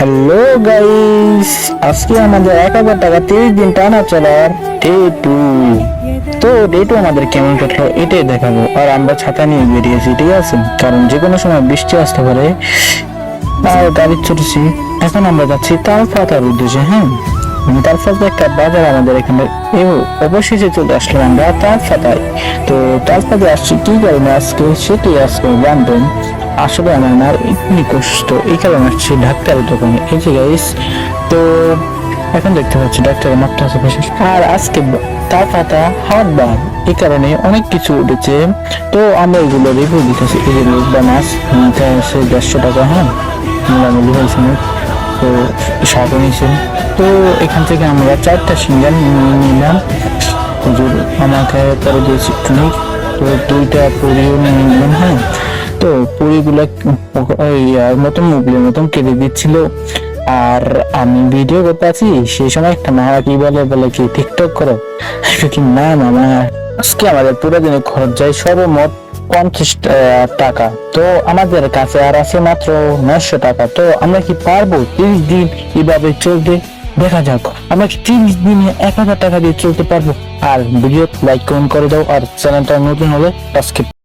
Hello guys আজকে আমাদের এক হাজার টাকা তিরিশ দিন টানা চলার ডে টু তো ডে টু আমাদের কেমন কাটলো, এটাই দেখাবো। আর আমরা ছাতা নিয়ে বেরিয়েছি ঠিক আছে? কারণ যে কোনো সময় বৃষ্টি আসতে পারে। আর গাড়ি ছুটছি। এখন আমরা যাচ্ছি তালপাতার উদ্দেশ্যে হ্যাঁ? তালপাতা একটা বাজার আমাদের এখানে এও অবশেষে চলে আসলাম আমরা তালপাতায় তো তালপাতে আসছি কি কারণে? আজকে সেটি আজকে জানবেন আসলে আমার মার এমনি কষ্ট। এই কারণে আসছি ডাক্তারের দোকানে। এই যে গাইস তো এখন দেখতে পাচ্ছি ডাক্তারের মাত্রা আছে আর আজকে ব- তার পাতা হাত বার এই কারণে অনেক কিছু উঠেছে। তো আমরা এগুলো রিভিউ দিতেছি। এই যে মাছ নিতে আসে দেড়শো টাকা হ্যাঁ মোটামুটি হয়েছে না। তো শাক নিয়েছেন। তো এখান থেকে আমরা চারটা সিঙ্গার নিয়ে নিলাম। হুজুর, আমাকে পরে দিয়েছি টুনিক তো দুইটা পুরিও নিয়ে নিলাম হ্যাঁ। তো পুরিগুলো ওই মতন মুগলের মতন কেটে দিচ্ছিল। আর আমি ভিডিও করতে আছি, সেই সময় একটা মারা কি বলে বলে কি টিকটক করো? কি না মামা, আজকে আমাদের পুরো দিনে খরচ যায় সর্বমোট পঞ্চাশ টাকা। তো আমাদের কাছে আর আছে মাত্র নয়শো টাকা। তো আমরা কি পারব? তিরিশ দিন এভাবে চলতে? দেখা যাক। আমরা তিরিশ দিনে এক হাজার টাকা দিয়ে চলতে পারব? আর ভিডিও লাইক, কমেন্ট করে দাও। আর চ্যানেলটা নতুন হলে সাবস্ক্রাইব